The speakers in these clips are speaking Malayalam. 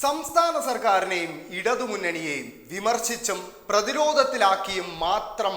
സംസ്ഥാന സർക്കാരിനെയും ഇടതുമുന്നണിയെയും വിമർശിച്ചും പ്രതിരോധത്തിലാക്കിയും മാത്രം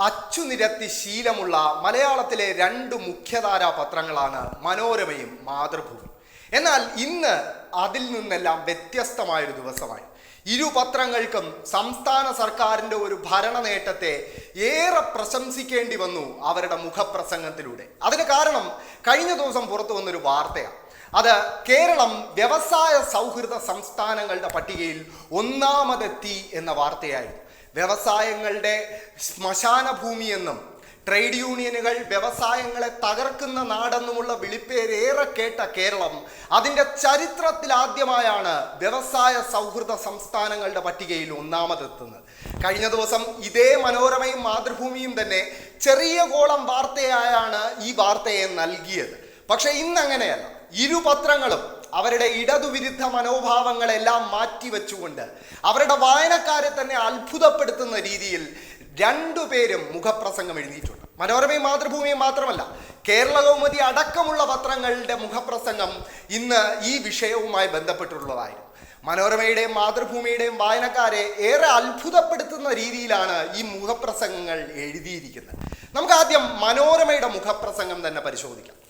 അച്ചുനിരത്തി ശീലമുള്ള മലയാളത്തിലെ രണ്ട് മുഖ്യധാരാ പത്രങ്ങളാണ് മനോരമയും മാതൃഭൂമി. എന്നാൽ ഇന്ന് അതിൽ നിന്നെല്ലാം വ്യത്യസ്തമായൊരു ദിവസമായി. ഇരു പത്രങ്ങൾക്കും സംസ്ഥാന സർക്കാരിന്റെ ഒരു ഭരണ നേട്ടത്തെ ഏറെ പ്രശംസിക്കേണ്ടി വന്നു അവരുടെ മുഖപ്രസംഗത്തിലൂടെ. അതിന് കാരണം കഴിഞ്ഞ ദിവസം പുറത്തു വന്നൊരു വാർത്തയാണ്. അത് കേരളം വ്യവസായ സൗഹൃദ സംസ്ഥാനങ്ങളുടെ പട്ടികയിൽ ഒന്നാമതെത്തി എന്ന വാർത്തയായിരുന്നു. വ്യവസായങ്ങളുടെ ശ്മശാന ഭൂമിയെന്നും ട്രേഡ് യൂണിയനുകൾ വ്യവസായങ്ങളെ തകർക്കുന്ന നാടെന്നുമുള്ള വിളിപ്പേരേറെ കേട്ട കേരളം അതിന്റെ ചരിത്രത്തിൽ ആദ്യമായാണ് വ്യവസായ സൗഹൃദ സംസ്ഥാനങ്ങളുടെ പട്ടികയിൽ ഒന്നാമതെത്തുന്നത്. കഴിഞ്ഞ ദിവസം ഇതേ മനോരമയും മാതൃഭൂമിയും തന്നെ ചെറിയ കോളം വാർത്തയായാണ് ഈ വാർത്തയെ നൽകിയത്. പക്ഷേ ഇന്നങ്ങനെയല്ല. ഇരു പത്രങ്ങളും അവരുടെ ഇടതുവിരുദ്ധ മനോഭാവങ്ങളെല്ലാം മാറ്റിവെച്ചുകൊണ്ട് അവരുടെ വായനക്കാരെ തന്നെ അത്ഭുതപ്പെടുത്തുന്ന രീതിയിൽ രണ്ടുപേരും മുഖപ്രസംഗം എഴുതിയിട്ടുണ്ട്. മനോരമയും മാതൃഭൂമിയും മാത്രമല്ല കേരള കൗമുദി അടക്കമുള്ള പത്രങ്ങളുടെ മുഖപ്രസംഗം ഇന്ന് ഈ വിഷയവുമായി ബന്ധപ്പെട്ടുള്ളതായിരുന്നു. മനോരമയുടെയും മാതൃഭൂമിയുടെയും വായനക്കാരെ ഏറെ അത്ഭുതപ്പെടുത്തുന്ന രീതിയിലാണ് ഈ മുഖപ്രസംഗങ്ങൾ എഴുതിയിരിക്കുന്നത്. നമുക്ക് ആദ്യം മനോരമയുടെ മുഖപ്രസംഗം തന്നെ പരിശോധിക്കാം.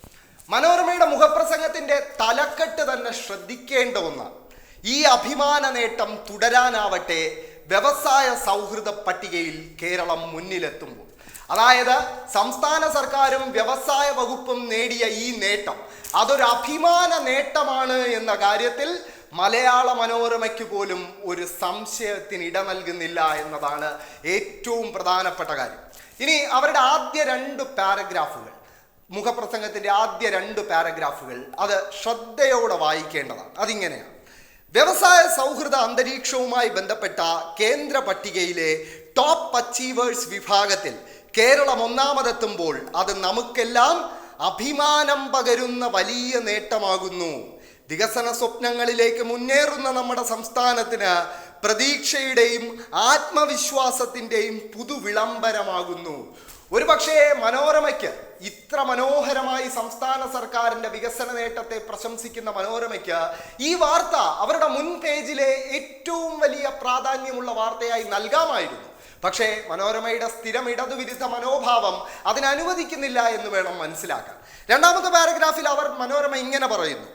മനോരമയുടെ മുഖപ്രസംഗത്തിന്റെ തലക്കെട്ട് തന്നെ ശ്രദ്ധിക്കേണ്ട ഒന്നാണ് ഈ അഭിമാന നേട്ടം തുടരാനാവട്ടെ വ്യവസായ സൗഹൃദ പട്ടികയിൽ കേരളം മുന്നിലെത്തുമ്പോൾ. അതായത് സംസ്ഥാന സർക്കാരും വ്യവസായ വകുപ്പും നേടിയ ഈ നേട്ടം അതൊരു അഭിമാന നേട്ടമാണ് എന്ന കാര്യത്തിൽ മലയാള മനോരമയ്ക്ക് പോലും ഒരു സംശയത്തിന് ഇട നൽകുന്നില്ല എന്നതാണ് ഏറ്റവും പ്രധാനപ്പെട്ട കാര്യം. ഇനി അവരുടെ ആദ്യ രണ്ട് പാരഗ്രാഫുകൾ. മുഖപ്രസംഗത്തിന്റെ ആദ്യ രണ്ട് പാരഗ്രാഫുകൾ അത് ശ്രദ്ധയോടെ വായിക്കേണ്ടതാണ്. അതിങ്ങനെയാണ്. വ്യവസായ സൗഹൃദ അന്തരീക്ഷവുമായി ബന്ധപ്പെട്ട കേന്ദ്ര പട്ടികയിലെ ടോപ്പ് അച്ചീവേഴ്സ് വിഭാഗത്തിൽ കേരളം ഒന്നാമതെത്തുമ്പോൾ അത് നമുക്കെല്ലാം അഭിമാനം പകരുന്ന വലിയ നേട്ടമാകുന്നു. വികസന സ്വപ്നങ്ങളിലേക്ക് മുന്നേറുന്ന നമ്മുടെ സംസ്ഥാനത്തിന് പ്രതീക്ഷയുടെയും ആത്മവിശ്വാസത്തിന്റെയും പുതുവിളംബരമാകുന്നു. ഒരു പക്ഷേ മനോരമയ്ക്ക് ഇത്ര മനോഹരമായി സംസ്ഥാന സർക്കാരിന്റെ വികസന നേട്ടത്തെ പ്രശംസിക്കുന്ന മനോരമയ്ക്ക് ഈ വാർത്ത അവരുടെ മുൻ പേജിലെ ഏറ്റവും വലിയ പ്രാധാന്യമുള്ള വാർത്തയായി നൽകാമായിരുന്നു. പക്ഷേ മനോരമയുടെ സ്ഥിരം ഇടതുവിരുദ്ധ മനോഭാവം അതിനനുവദിക്കുന്നില്ല എന്ന് വേണം മനസ്സിലാക്കാൻ. രണ്ടാമത്തെ പാരഗ്രാഫിൽ അവർ മനോരമ ഇങ്ങനെ പറയുന്നു.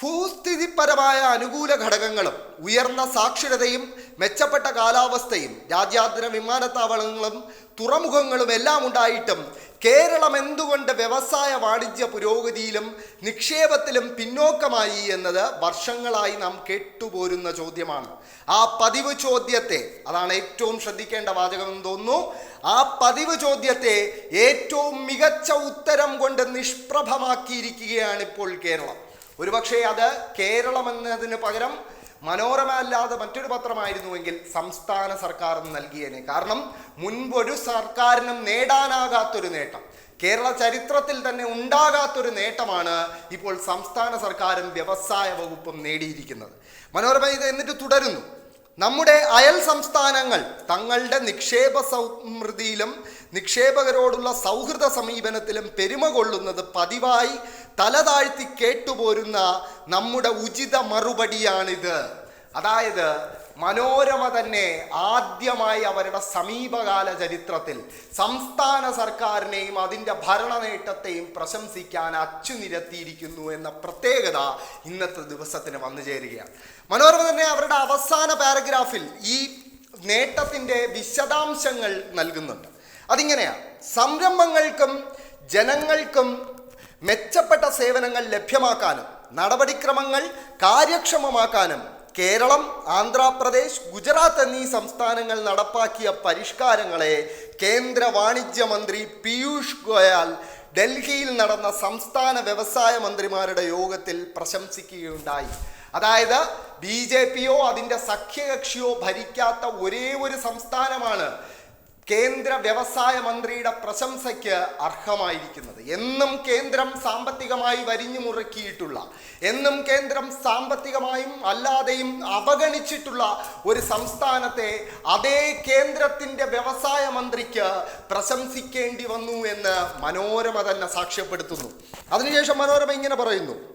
ഭൂസ്ഥിതിപരമായ അനുകൂല ഘടകങ്ങളും ഉയർന്ന സാക്ഷരതയും മെച്ചപ്പെട്ട കാലാവസ്ഥയും രാജ്യാന്തര വിമാനത്താവളങ്ങളും തുറമുഖങ്ങളും എല്ലാം ഉണ്ടായിട്ടും കേരളം എന്തുകൊണ്ട് വ്യവസായ വാണിജ്യ പുരോഗതിയിലും നിക്ഷേപത്തിലും പിന്നോക്കമായി എന്നത് വർഷങ്ങളായി നാം കേട്ടുപോരുന്ന ചോദ്യമാണ്. ആ പതിവ് ചോദ്യത്തെ അതാണ് ഏറ്റവും ശ്രദ്ധിക്കേണ്ട വാചകം എന്ന് തോന്നുന്നു ആ പതിവ് ചോദ്യത്തെ ഏറ്റവും മികച്ച ഉത്തരം കൊണ്ട് നിഷ്പ്രഭമാക്കിയിരിക്കുകയാണ് ഇപ്പോൾ കേരളം. ഒരുപക്ഷെ അത് കേരളം എന്നതിന് പകരം മനോരമ അല്ലാതെ മറ്റൊരു പത്രമായിരുന്നുവെങ്കിൽ സംസ്ഥാന സർക്കാർ നൽകിയേനെ. കാരണം മുൻപൊരു സർക്കാരിനും നേടാനാകാത്തൊരു നേട്ടം. കേരള ചരിത്രത്തിൽ തന്നെ ഉണ്ടാകാത്തൊരു നേട്ടമാണ് ഇപ്പോൾ സംസ്ഥാന സർക്കാരും വ്യവസായ വകുപ്പും നേടിയിരിക്കുന്നത്. മനോരമ ഇത് എന്നിട്ട് തുടരുന്നു. നമ്മുടെ അയൽ സംസ്ഥാനങ്ങൾ തങ്ങളുടെ നിക്ഷേപ സമൃദ്ധിയിലും നിക്ഷേപകരോടുള്ള സൗഹൃദ സമീപനത്തിലും പെരുമ കൊള്ളുന്നത് പതിവായി തലതാഴ്ത്തി കേട്ടുപോരുന്ന നമ്മുടെ ഉചിത മറുപടിയാണിത്. അതായത് മനോരമ തന്നെ ആദ്യമായി അവരുടെ സമീപകാല ചരിത്രത്തിൽ സംസ്ഥാന സർക്കാരിനെയും അതിന്റെ ഭരണ നേട്ടത്തെയും പ്രശംസിക്കാൻ അച്ചുനിരത്തിയിരിക്കുന്നു എന്ന പ്രത്യേകത ഇന്നത്തെ ദിവസത്തിന് വന്നു ചേരുകയാണ്. മനോരമ തന്നെ അവരുടെ അവസാന പാരഗ്രാഫിൽ ഈ നേട്ടത്തിന്റെ വിശദാംശങ്ങൾ നൽകുന്നുണ്ട്. അതിങ്ങനെയാണ് സംരംഭങ്ങൾക്കും ജനങ്ങൾക്കും മെച്ചപ്പെട്ട സേവനങ്ങൾ ലഭ്യമാക്കാനും നടപടിക്രമങ്ങൾ കാര്യക്ഷമമാക്കാനും കേരളം ആന്ധ്രാപ്രദേശ് ഗുജറാത്ത് എന്നീ സംസ്ഥാനങ്ങൾ നടപ്പാക്കിയ പരിഷ്കാരങ്ങളെ കേന്ദ്ര വാണിജ്യ മന്ത്രി പീയൂഷ് ഗോയൽ ഡൽഹിയിൽ നടന്ന സംസ്ഥാന വ്യവസായ മന്ത്രിമാരുടെ യോഗത്തിൽ പ്രശംസിക്കുകയുണ്ടായി. അതായത് ബി ജെ പിയോ അതിന്റെ സഖ്യകക്ഷിയോ ഭരിക്കാത്ത ഒരേ ഒരു സംസ്ഥാനമാണ് കേന്ദ്ര വ്യവസായ മന്ത്രിയുടെ പ്രശംസയ്ക്ക് അർഹമായിരിക്കുന്നത്. എന്നും കേന്ദ്രം സാമ്പത്തികമായി വരിഞ്ഞു മുറുക്കിയിട്ടുള്ള എന്നും കേന്ദ്രം സാമ്പത്തികമായും അല്ലാതെയും അവഗണിച്ചിട്ടുള്ള ഒരു സംസ്ഥാനത്തെ അതേ കേന്ദ്രത്തിന്റെ വ്യവസായ മന്ത്രിക്ക് പ്രശംസിക്കേണ്ടി വന്നു എന്ന് മനോരമ തന്നെ സാക്ഷ്യപ്പെടുത്തുന്നു. അതിനുശേഷം മനോരമ ഇങ്ങനെ പറയുന്നു.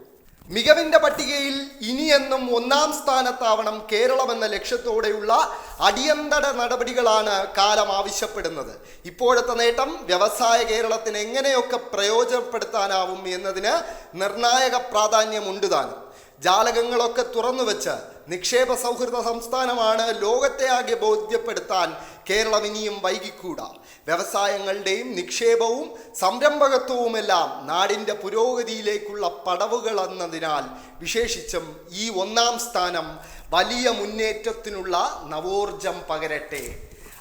മികവിന്റെ പട്ടികയിൽ ഇനിയെന്നും ഒന്നാം സ്ഥാനത്താവണം കേരളം എന്ന ലക്ഷ്യത്തോടെയുള്ള അടിയന്തര നടപടികളാണ് കാലം ആവശ്യപ്പെടുന്നത്. ഇപ്പോഴത്തെ നേട്ടം വ്യവസായ കേരളത്തിന് എങ്ങനെയൊക്കെ പ്രയോജനപ്പെടുത്താനാവും എന്നതിന് നിർണായക പ്രാധാന്യമുണ്ട് താനും. ജാലകങ്ങളൊക്കെ തുറന്നു വെച്ച് നിക്ഷേപ സൗഹൃദ സംസ്ഥാനമാണ് ലോകത്തെ ആകെ ബോധ്യപ്പെടുത്താൻ കേരളം ഇനിയും വൈകിക്കൂടാ. വ്യവസായങ്ങളുടെയും നിക്ഷേപവും സംരംഭകത്വവുമെല്ലാം നാടിന്റെ പുരോഗതിയിലേക്കുള്ള പടവുകൾ എന്നതിനാൽ വിശേഷിച്ചും ഈ ഒന്നാം സ്ഥാനം വലിയ മുന്നേറ്റത്തിനുള്ള നവോർജം പകരട്ടെ.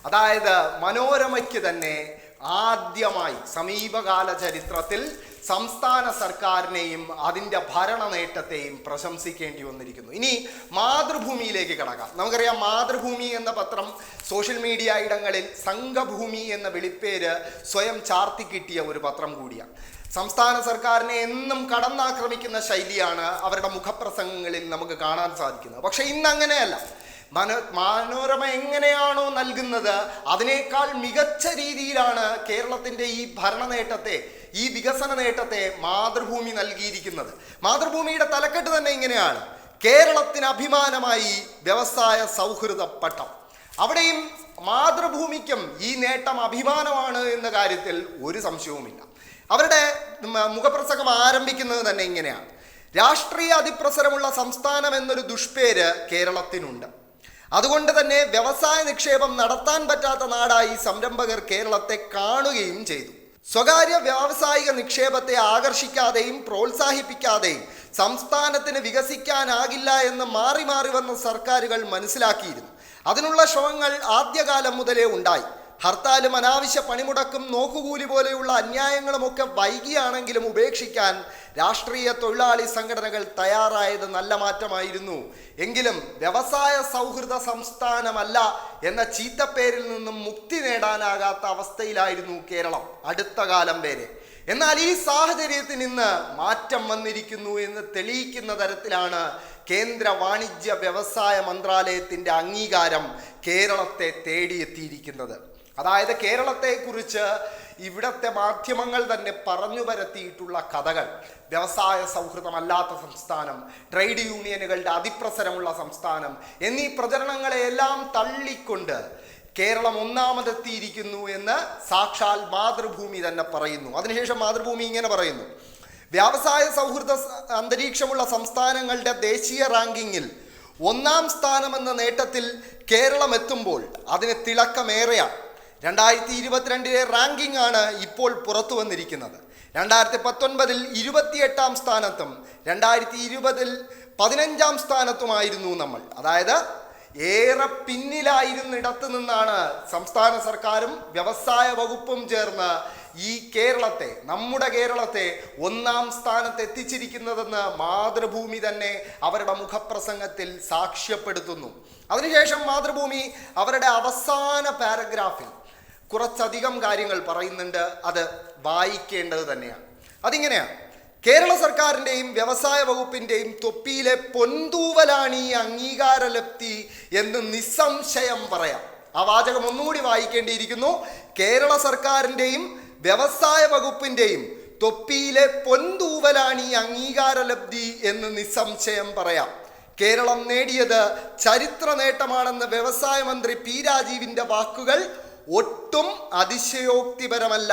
അതായത് മനോരമയ്ക്ക് തന്നെ ആദ്യമായി സമീപകാല ചരിത്രത്തിൽ സംസ്ഥാന സർക്കാരിനെയും അതിന്റെ ഭരണ നേട്ടത്തെയും പ്രശംസിക്കേണ്ടി വന്നിരിക്കുന്നു. ഇനി മാതൃഭൂമിയിലേക്ക് കടക്കാം. നമുക്കറിയാം മാതൃഭൂമി എന്ന പത്രം സോഷ്യൽ മീഡിയ ഇടങ്ങളിൽ സംഘഭൂമി എന്ന വിളിപ്പേര് സ്വയം ചാർത്തി കിട്ടിയ ഒരു പത്രം കൂടിയാണ്. സംസ്ഥാന സർക്കാരിനെ എന്നും കടന്നാക്രമിക്കുന്ന ശൈലിയാണ് അവരുടെ മുഖപ്രസംഗങ്ങളിൽ നമുക്ക് കാണാൻ സാധിക്കുന്നത്. പക്ഷേ ഇന്ന് അങ്ങനെയല്ല മനോ മനോരമ എങ്ങനെയാണോ നൽകുന്നത് അതിനേക്കാൾ മികച്ച രീതിയിലാണ് കേരളത്തിന്റെ ഈ ഭരണ നേട്ടത്തെ ഈ വികസന നേട്ടത്തെ മാതൃഭൂമി നൽകിയിരിക്കുന്നത്. മാതൃഭൂമിയുടെ തലക്കെട്ട് തന്നെ ഇങ്ങനെയാണ്. കേരളത്തിന് അഭിമാനമായി വ്യവസായ സൗഹൃദ പട്ടം. അവിടെയും മാതൃഭൂമിക്കും ഈ നേട്ടം അഭിമാനമാണ് എന്ന കാര്യത്തിൽ ഒരു സംശയവുമില്ല. അവരുടെ മുഖപ്രസംഗം ആരംഭിക്കുന്നത് തന്നെ ഇങ്ങനെയാണ്. രാഷ്ട്രീയ അതിപ്രസരമുള്ള സംസ്ഥാനം എന്നൊരു ദുഷ്പേര് കേരളത്തിനുണ്ട്. അതുകൊണ്ട് തന്നെ വ്യവസായ നിക്ഷേപം നടത്താൻ പറ്റാത്ത നാടായി സംരംഭകർ കേരളത്തെ കാണുകയും ചെയ്തു. സ്വകാര്യ വ്യാവസായിക നിക്ഷേപത്തെ ആകർഷിക്കാതെയും പ്രോത്സാഹിപ്പിക്കാതെയും സംസ്ഥാനത്തിന് വികസിക്കാനാകില്ല എന്ന് മാറി മാറി വന്ന സർക്കാരുകൾ മനസ്സിലാക്കിയിരുന്നു. അതിനുള്ള ശ്രമങ്ങൾ ആദ്യകാലം മുതലേ ഉണ്ടായി. ഹർത്താലും അനാവശ്യ പണിമുടക്കും നോക്കുകൂലി പോലെയുള്ള അന്യായങ്ങളുമൊക്കെ വൈകിയാണെങ്കിലും ഉപേക്ഷിക്കാൻ രാഷ്ട്രീയ തൊഴിലാളി സംഘടനകൾ തയ്യാറായത് നല്ല മാറ്റമായിരുന്നു. എങ്കിലും വ്യവസായ സൗഹൃദ സംസ്ഥാനമല്ല എന്ന ചീത്തപ്പേരിൽ നിന്നും മുക്തി നേടാനാകാത്ത അവസ്ഥയിലായിരുന്നു കേരളം അടുത്ത കാലം വരെ. എന്നാൽ ഈ സാഹചര്യത്തിൽ നിന്ന് മാറ്റം വന്നിരിക്കുന്നു എന്ന് തെളിയിക്കുന്ന തരത്തിലാണ് കേന്ദ്ര വാണിജ്യ വ്യവസായ മന്ത്രാലയത്തിന്റെ അംഗീകാരം കേരളത്തെ തേടിയെത്തിയിരിക്കുന്നത്. അതായത് കേരളത്തെക്കുറിച്ച് ഇവിടത്തെ മാധ്യമങ്ങൾ തന്നെ പറഞ്ഞു പരത്തിയിട്ടുള്ള കഥകൾ. വ്യവസായ സൗഹൃദമല്ലാത്ത സംസ്ഥാനം ട്രേഡ് യൂണിയനുകളുടെ അതിപ്രസരമുള്ള സംസ്ഥാനം എന്നീ പ്രചരണങ്ങളെയെല്ലാം തള്ളിക്കൊണ്ട് കേരളം ഒന്നാമതെത്തിയിരിക്കുന്നു എന്ന് സാക്ഷാൽ മാതൃഭൂമി തന്നെ പറയുന്നു. അതിനുശേഷം മാതൃഭൂമി ഇങ്ങനെ പറയുന്നു. വ്യാവസായ സൗഹൃദ അന്തരീക്ഷമുള്ള സംസ്ഥാനങ്ങളുടെ ദേശീയ റാങ്കിങ്ങിൽ ഒന്നാം സ്ഥാനമെന്ന നേട്ടത്തിൽ കേരളം എത്തുമ്പോൾ അതിന് തിളക്കമേറെയാണ്. രണ്ടായിരത്തി ഇരുപത്തിരണ്ടിലെ റാങ്കിംഗ് ആണ് ഇപ്പോൾ പുറത്തു വന്നിരിക്കുന്നത്. രണ്ടായിരത്തി പത്തൊൻപതിൽ ഇരുപത്തിയെട്ടാം സ്ഥാനത്തും രണ്ടായിരത്തി ഇരുപതിൽ പതിനഞ്ചാം സ്ഥാനത്തുമായിരുന്നു നമ്മൾ. അതായത് ഏറെ പിന്നിലായിരുന്നിടത്ത് നിന്നാണ് സംസ്ഥാന സർക്കാരും വ്യവസായ വകുപ്പും ചേർന്ന് ഈ കേരളത്തെ നമ്മുടെ കേരളത്തെ ഒന്നാം സ്ഥാനത്ത് എത്തിച്ചിരിക്കുന്നതെന്ന് മാതൃഭൂമി തന്നെ അവരുടെ മുഖപ്രസംഗത്തിൽ സാക്ഷ്യപ്പെടുത്തുന്നു. അതിനുശേഷം മാതൃഭൂമി അവരുടെ അവസാന പാരഗ്രാഫിൽ കുറച്ചധികം കാര്യങ്ങൾ പറയുന്നുണ്ട് അത് വായിക്കേണ്ടത് തന്നെയാണ്. അതിങ്ങനെയാണ്. കേരള സർക്കാരിന്റെയും വ്യവസായ വകുപ്പിന്റെയും തൊപ്പിയിലെ പൊന്തൂവലാണ് ഈ അംഗീകാരലബ്ധി എന്ന് നിസ്സംശയം പറയാം. ആ വാചകം ഒന്നുകൂടി വായിക്കേണ്ടിയിരിക്കുന്നു. കേരള സർക്കാരിന്റെയും വ്യവസായ വകുപ്പിന്റെയും തൊപ്പിയിലെ പൊന്തൂവലാണ് ഈ അംഗീകാരലബ്ധി എന്ന് നിസ്സംശയം പറയാം. കേരളം നേടിയത് ചരിത്ര നേട്ടമാണെന്ന് വ്യവസായ മന്ത്രി പി രാജീവിന്റെ വാക്കുകൾ ഒട്ടും അതിശയോക്തിപരമല്ല.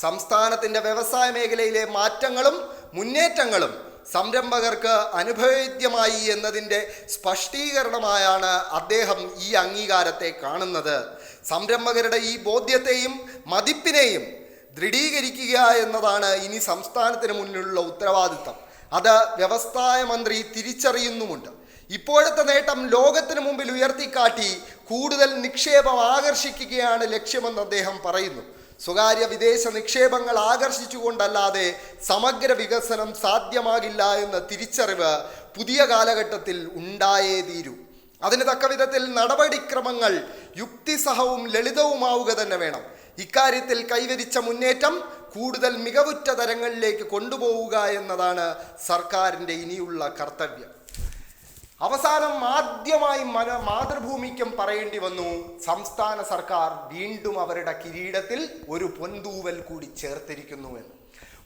സംസ്ഥാനത്തിന്റെ വ്യവസായ മേഖലയിലെ മാറ്റങ്ങളും മുന്നേറ്റങ്ങളും സംരംഭകർക്ക് അനുഭവേദ്യമായി എന്നതിന്റെ സ്പഷ്ടീകരണമായാണ് അദ്ദേഹം ഈ അംഗീകാരത്തെ കാണുന്നത്. സംരംഭകരുടെ ഈ ബോധ്യത്തെയും മതിപ്പിനെയും ദൃഢീകരിക്കുക എന്നതാണ് ഇനി സംസ്ഥാനത്തിന് മുന്നിലുള്ള ഉത്തരവാദിത്തം. അത് വ്യവസായ മന്ത്രി തിരിച്ചറിയുന്നുമുണ്ട്. ഇപ്പോഴത്തെ നേട്ടം ലോകത്തിന് മുമ്പിൽ ഉയർത്തിക്കാട്ടി കൂടുതൽ നിക്ഷേപം ആകർഷിക്കുകയാണ് ലക്ഷ്യമെന്ന് അദ്ദേഹം പറയുന്നു. സ്വകാര്യ വിദേശ നിക്ഷേപങ്ങൾ ആകർഷിച്ചുകൊണ്ടല്ലാതെ സമഗ്ര വികസനം സാധ്യമാകില്ല എന്ന തിരിച്ചറിവ് പുതിയ കാലഘട്ടത്തിൽ ഉണ്ടായേ തീരൂ. അതിന് തക്ക വിധത്തിൽ നടപടിക്രമങ്ങൾ യുക്തിസഹവും ലളിതവുമാവുക തന്നെ വേണം. ഇക്കാര്യത്തിൽ കൈവരിച്ച മുന്നേറ്റം കൂടുതൽ മികവുറ്റ തരങ്ങളിലേക്ക് കൊണ്ടുപോവുക എന്നതാണ് സർക്കാരിന്റെ ഇനിയുള്ള കർത്തവ്യം. അവസാനം ആദ്യമായി മന മാതൃഭൂമിക്കും പറയേണ്ടി വന്നു. സംസ്ഥാന സർക്കാർ വീണ്ടും അവരുടെ കിരീടത്തിൽ ഒരു പൊന്തൂവൽ കൂടി ചേർത്തിരിക്കുന്നു എന്ന്.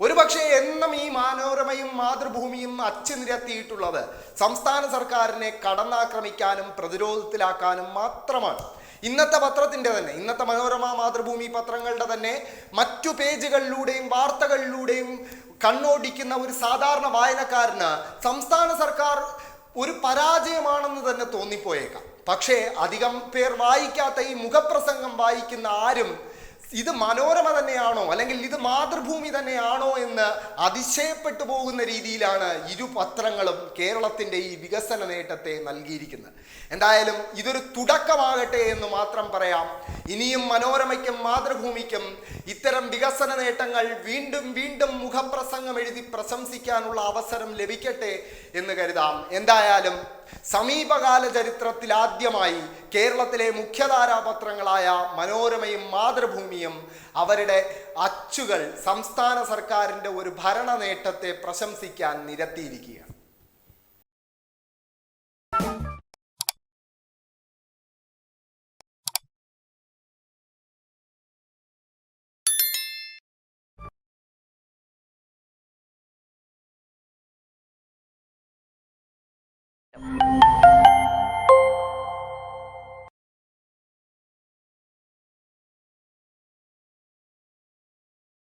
ഒരുപക്ഷെ എന്നും ഈ മനോരമയും മാതൃഭൂമിയും അച്ചു നിരത്തിയിട്ടുള്ളത് സംസ്ഥാന സർക്കാരിനെ കടന്നാക്രമിക്കാനും പ്രതിരോധത്തിലാക്കാനും മാത്രമാണ്. ഇന്നത്തെ പത്രത്തിന്റെ തന്നെ ഇന്നത്തെ മനോരമ മാതൃഭൂമി പത്രങ്ങളുടെ തന്നെ മറ്റു പേജുകളിലൂടെയും വാർത്തകളിലൂടെയും കണ്ണോടിക്കുന്ന ഒരു സാധാരണ വായനക്കാരന് സംസ്ഥാന സർക്കാർ ഒരു പരാജയമാണെന്ന് തന്നെ തോന്നിപ്പോയേക്കാം. പക്ഷേ അധികം പേർ വായിക്കാത്ത ഈ മുഖപ്രസംഗം വായിക്കുന്ന ആരും ഇത് മനോരമ തന്നെയാണോ? അല്ലെങ്കിൽ ഇത് മാതൃഭൂമി തന്നെയാണോ എന്ന് അതിശയപ്പെട്ടു പോകുന്ന രീതിയിലാണ് ഇരു പത്രങ്ങളും കേരളത്തിന്റെ ഈ വികസന നേട്ടത്തെ നൽകിയിരിക്കുന്നത്. എന്തായാലും ഇതൊരു തുടക്കമാകട്ടെ എന്ന് മാത്രം പറയാം. ഇനിയും മനോരമയ്ക്കും മാതൃഭൂമിക്കും ഇത്തരം വികസന നേട്ടങ്ങൾ വീണ്ടും വീണ്ടും മുഖപ്രസംഗം എഴുതി പ്രശംസിക്കാനുള്ള അവസരം ലഭിക്കട്ടെ എന്ന് കരുതാം. എന്തായാലും സമീപകാല ചരിത്രത്തിൽ ആദ്യമായി കേരളത്തിലെ മുഖ്യധാരാപത്രങ്ങളായ മനോരമയും മാതൃഭൂമിയും അവരുടെ അച്ചുകൾ സംസ്ഥാന സർക്കാരിന്റെ ഒരു ഭരണ നേട്ടത്തെ പ്രശംസിക്കാൻ നിരത്തിയിരിക്കുകയാണ്.